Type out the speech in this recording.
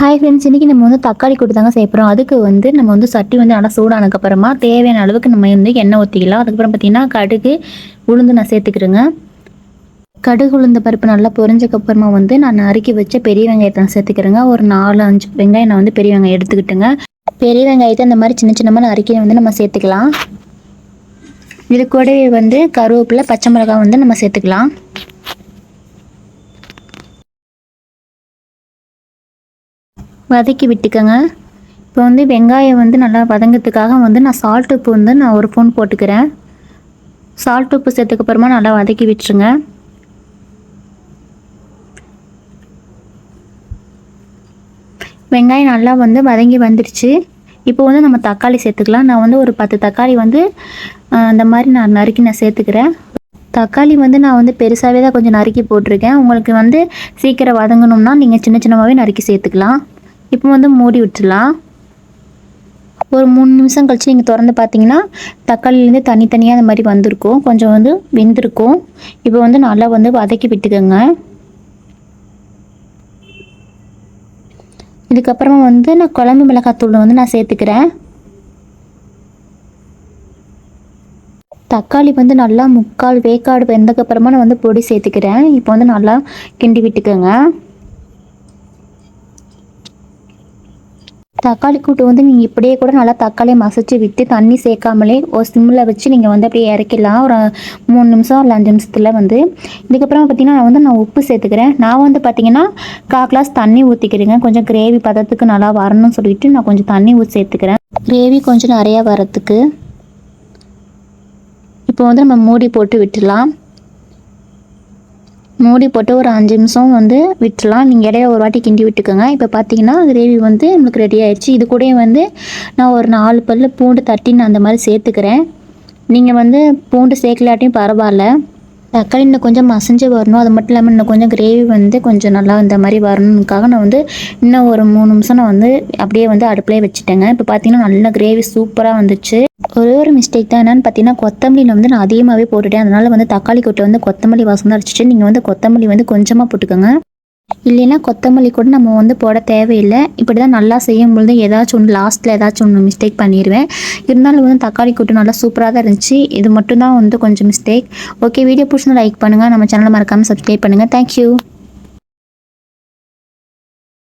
Hi friends இன்றைக்கி நம்ம வந்து தக்காளி கூட்டு தாங்க அதுக்கு வந்து நம்ம வந்து சட்டி வந்து நல்லா சூடானதுக்கப்புறமா தேவையான அளவுக்கு நம்ம வந்து எண்ணெய் ஊற்றிக்கலாம் அதுக்கப்புறம் பார்த்திங்கன்னா கடுகு உளுந்து நான் சேர்த்துக்கிறேங்க. கடுகு உளுந்த பருப்பு நல்லா பொரிஞ்சக்கப்புறமா வந்து நான் நறுக்கி வச்ச பெரிய வெங்காயத்தை நான் சேர்த்துக்கிறேங்க. ஒரு நாலு அஞ்சு வெங்காயம் நான் வந்து பெரிய வெங்காயம் எடுத்துக்கிட்டுங்க. பெரிய வெங்காயத்தை இந்த மாதிரி சின்ன சின்னமாக நறுக்கி வந்து நம்ம சேர்த்துக்கலாம். இது கூடவே வந்து கருவேப்பிலை பச்சை மிளகாய் வந்து நம்ம சேர்த்துக்கலாம். வதக்கி விட்டுக்கோங்க. இப்போ வந்து வெங்காயம் வந்து நல்லா வதங்கிறதுக்காக வந்து நான் சால்ட் உப்பு வந்து நான் ஒரு ஸ்பூன் போட்டுக்கிறேன். சால்ட் உப்பு சேர்த்துக்கப்புறமா நல்லா வதக்கி விட்டுருங்க. வெங்காயம் நல்லா வந்து வதங்கி வந்துடுச்சு இப்போ வந்து நம்ம தக்காளி சேர்த்துக்கலாம். நான் வந்து ஒரு பத்து தக்காளி வந்து அந்த மாதிரி நான் நறுக்கி நான் சேர்த்துக்கிறேன். தக்காளி வந்து நான் வந்து பெருசாகவே தான் கொஞ்சம் நறுக்கி போட்டிருக்கேன். உங்களுக்கு வந்து சீக்கிரம் வதங்கணும்னா நீங்கள் சின்ன சின்னமாகவே நறுக்கி சேர்த்துக்கலாம். இப்போ வந்து மூடி விட்டுலாம் ஒரு மூணு நிமிஷம் கழித்து நீங்கள் திறந்து பார்த்தீங்கன்னா தக்காளிலேருந்து தனித்தனியாக அந்த மாதிரி வந்திருக்கும். கொஞ்சம் வந்து வெந்திருக்கும். இப்போ வந்து நல்லா வந்து வதக்கி விட்டுக்கோங்க. இதுக்கப்புறமா வந்து நான் குழம்பு மிளகாத்தூள் வந்து நான் சேர்த்துக்கிறேன். தக்காளி வந்து நல்லா முக்கால் வேக்காடு வெந்தக்கப்புறமா நான் வந்து பொடி சேர்த்துக்கிறேன். இப்போ வந்து நல்லா கிண்டி விட்டுக்கோங்க. தக்காளி கூட்டு வந்து நீங்கள் இப்படியே கூட நல்லா தக்காளியை மசிச்சு விட்டு தண்ணி சேர்க்காமலே ஒரு சிம்மில் வச்சு நீங்கள் வந்து அப்படியே இறக்கிடலாம். ஒரு மூணு நிமிஷம் இல்லை அஞ்சு நிமிஷத்தில் வந்து. இதுக்கப்புறம் பார்த்தீங்கன்னா நான் வந்து நான் உப்பு சேர்த்துக்கிறேன். நான் வந்து பார்த்தீங்கன்னா கா கிளாஸ் தண்ணி ஊற்றிக்கிறேங்க கொஞ்சம் கிரேவி பதத்துக்கு நல்லா வரணும்னு சொல்லிட்டு நான் கொஞ்சம் தண்ணி ஊற்றி சேர்த்துக்கிறேன். கிரேவி கொஞ்சம் நிறையா வரத்துக்கு இப்போ வந்து நம்ம மூடி போட்டு விட்டுடலாம். மூடி போட்டு ஒரு அஞ்சு நிமிஷம் வந்து விட்டுலாம் நீங்கள் இடையில ஒரு வாட்டி கிண்டி விட்டுக்கோங்க. இப்போ பார்த்தீங்கன்னா கிரேவி வந்து நம்மளுக்கு ரெடி ஆயிடுச்சு. இது கூட வந்து நான் ஒரு நாலு பல்லு பூண்டு தட்டி நான் அந்த மாதிரி சேர்த்துக்கிறேன். நீங்கள் வந்து பூண்டு சேர்க்கலாட்டியும் பரவாயில்ல. தக்காளி இன்னும் கொஞ்சம் மசிஞ்சு வரணும். அது மட்டும் இல்லாமல் இன்னும் கொஞ்சம் கிரேவி வந்து கொஞ்சம் நல்லா இந்த மாதிரி வரணுக்காக நான் வந்து இன்னும் ஒரு மூணு நிமிஷம் நான் வந்து அப்படியே வந்து அடுப்புலேயே வச்சுட்டேங்க. இப்போ பார்த்தீங்கன்னா நல்லா கிரேவி சூப்பராக வந்துச்சு. ஒரே ஒரு மிஸ்டேக் தான் என்னென்னு பார்த்தீங்கன்னா கொத்தமல்லியில் வந்து நான் அதிகமாகவே போட்டுட்டேன். அதனால் வந்து தக்காளி கொட்டை வந்து கொத்தமல்லி வாசம் தான் அடிச்சிட்டு நீங்கள் வந்து கொத்தமல்லி வந்து கொஞ்சமாக போட்டுக்கோங்க. இல்லைன்னா கொத்தமல்லி கூட நம்ம வந்து போட தேவையில்லை. இப்படி தான் நல்லா செய்யும் பொழுது ஏதாச்சும் ஒன்று லாஸ்ட்டில் ஏதாச்சும் ஒன்று மிஸ்டேக் பண்ணிடுவேன் இருந்தாலும் வந்து தக்காளி கூட்டு நல்லா சூப்பராக தான் இருந்துச்சு. இது மட்டும் தான் வந்து கொஞ்சம் மிஸ்டேக் ஓகே வீடியோ பிடிச்சிருந்தா லைக் பண்ணுங்கள் நம்ம சேனலை மறக்காமல் சப்ஸ்கிரைப் பண்ணுங்கள் தேங்க்யூ